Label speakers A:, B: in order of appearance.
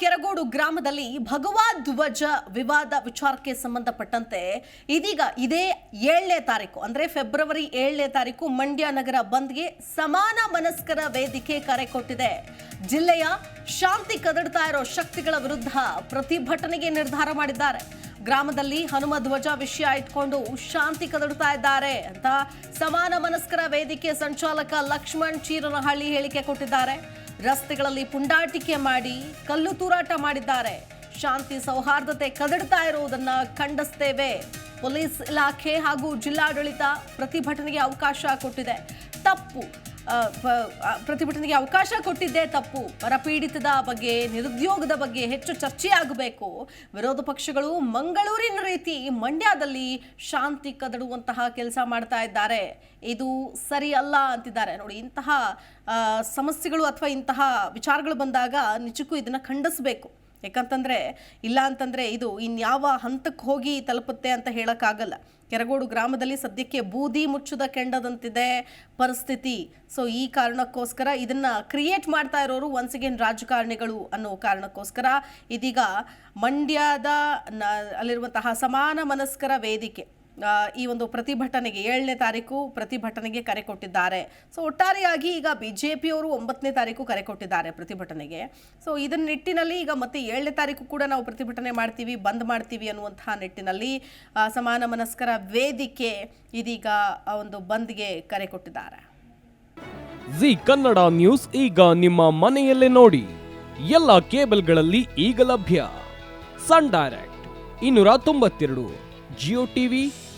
A: ಕೆರಗೋಡು ಗ್ರಾಮದಲ್ಲಿ ಭಗವಾ ಧ್ವಜ ವಿವಾದ ವಿಚಾರಕ್ಕೆ ಸಂಬಂಧಪಟ್ಟಂತೆ ಇದೀಗ ಇದೇ ಏಳನೇ ತಾರೀಕು, ಅಂದ್ರೆ ಫೆಬ್ರವರಿ ಏಳನೇ ತಾರೀಕು ಮಂಡ್ಯ ನಗರ ಬಂದ್ಗೆ ಸಮಾನ ಮನಸ್ಕರ ವೇದಿಕೆ ಕರೆ ಕೊಟ್ಟಿದೆ. ಜಿಲ್ಲೆಯ ಶಾಂತಿ ಕದಡ್ತಾ ಇರೋ ಶಕ್ತಿಗಳ ವಿರುದ್ಧ ಪ್ರತಿಭಟನೆಗೆ ನಿರ್ಧಾರ ಮಾಡಿದ್ದಾರೆ. ಗ್ರಾಮದಲ್ಲಿ ಹನುಮ ಧ್ವಜ ವಿಷಯ ಇಟ್ಕೊಂಡು ಶಾಂತಿ ಕದಡ್ತಾ ಇದ್ದಾರೆ ಅಂತ ಸಮಾನ ಮನಸ್ಕರ ವೇದಿಕೆ ಸಂಚಾಲಕ ಲಕ್ಷ್ಮಣ್ ಚೀರನಹಳ್ಳಿ ಹೇಳಿಕೆ ಕೊಟ್ಟಿದ್ದಾರೆ. ರಸ್ತೆಗಳಲ್ಲಿ ಪುಂಡಾಟಿಕೆ ಮಾಡಿ ಕಲ್ಲು ತೂರಾಟ ಮಾಡಿದ್ದಾರೆ. ಶಾಂತಿ ಸೌಹಾರ್ದತೆ ಕದಡ್ತಾ ಇರುವುದನ್ನು ಖಂಡಿಸ್ತೇವೆ. ಪೊಲೀಸ್ ಇಲಾಖೆ ಹಾಗೂ ಜಿಲ್ಲಾಡಳಿತ ಪ್ರತಿಭಟನೆಗೆ ಅವಕಾಶ ಕೊಟ್ಟಿದೆ. ತಪ್ಪು ಪ್ರತಿಭಟನೆಗೆ ಅವಕಾಶ ಕೊಟ್ಟಿದ್ದೇ ತಪ್ಪು. ಬರಪೀಡಿತದ ಬಗ್ಗೆ, ನಿರುದ್ಯೋಗದ ಬಗ್ಗೆ ಹೆಚ್ಚು ಚರ್ಚೆ ಆಗಬೇಕು. ವಿರೋಧ ಪಕ್ಷಗಳು ಮಂಗಳೂರಿನ ರೀತಿ ಮಂಡ್ಯದಲ್ಲಿ ಶಾಂತಿ ಕದಡುವಂತಹ ಕೆಲಸ ಮಾಡ್ತಾ ಇದ್ದಾರೆ. ಇದು ಸರಿ ಅಲ್ಲ ಅಂತಿದ್ದಾರೆ. ನೋಡಿ, ಇಂತಹ ಸಮಸ್ಯೆಗಳು ಅಥವಾ ಇಂತಹ ವಿಚಾರಗಳು ಬಂದಾಗ ನಿಜಕ್ಕೂ ಇದನ್ನು ಖಂಡಿಸಬೇಕು. ಯಾಕಂತಂದ್ರೆ, ಇಲ್ಲ ಅಂತಂದ್ರೆ ಇದು ಇನ್ಯಾವ ಹಂತಕ್ಕೆ ಹೋಗಿ ತಲುಪುತ್ತೆ ಅಂತ ಹೇಳೋಕ್ಕಾಗಲ್ಲ. ಕೆರಗೋಡು ಗ್ರಾಮದಲ್ಲಿ ಸದ್ಯಕ್ಕೆ ಬೂದಿ ಮುಚ್ಚದ ಕೆಂಡದಂತಿದೆ ಪರಿಸ್ಥಿತಿ. ಸೊ ಈ ಕಾರಣಕ್ಕೋಸ್ಕರ ಇದನ್ನ ಕ್ರಿಯೇಟ್ ಮಾಡ್ತಾ ಇರೋರು ಒನ್ಸ್ ಅಗೇನ್ ರಾಜಕಾರಣಿಗಳು ಅನ್ನೋ ಕಾರಣಕ್ಕೋಸ್ಕರ ಇದೀಗ ಮಂಡ್ಯದ ಅಲ್ಲಿರುವಂತಹ ಸಮಾನ ಮನಸ್ಕರ ವೇದಿಕೆ ಈ ಒಂದು ಪ್ರತಿಭಟನೆಗೆ ಏಳನೇ ತಾರೀಕು ಪ್ರತಿಭಟನೆಗೆ ಕರೆ ಕೊಟ್ಟಿದ್ದಾರೆ. ಸೊ ಒಟ್ಟಾರೆಯಾಗಿ ಈಗ ಬಿ ಜೆ ಪಿಯವರು ಒಂಬತ್ತನೇ ತಾರೀಕು ಕರೆ ಕೊಟ್ಟಿದ್ದಾರೆ ಪ್ರತಿಭಟನೆಗೆ. ಸೊ ಇದನ್ನ ನಿಟ್ಟಿನಲ್ಲಿ ಈಗ ಮತ್ತೆ ಏಳನೇ ತಾರೀಕು ಕೂಡ ನಾವು ಪ್ರತಿಭಟನೆ ಮಾಡ್ತೀವಿ, ಬಂದ್ ಮಾಡ್ತೀವಿ ಅನ್ನುವಂತಹ ನಿಟ್ಟಿನಲ್ಲಿ ಸಮಾನ ಮನಸ್ಕರ ವೇದಿಕೆ ಇದೀಗ ಒಂದು ಬಂದ್ಗೆ ಕರೆ ಕೊಟ್ಟಿದ್ದಾರೆ.
B: ಜಿ ಕನ್ನಡ ನ್ಯೂಸ್ ಈಗ ನಿಮ್ಮ ಮನೆಯಲ್ಲೇ ನೋಡಿ. ಎಲ್ಲ ಕೇಬಲ್ಗಳಲ್ಲಿ ಈಗ ಲಭ್ಯ. ಸನ್ ಡೈರೆಕ್ಟ್ ಇನ್ನೂರ ತೊಂಬತ್ತೆರಡು, ಜಿಯೋ ಟಿವಿ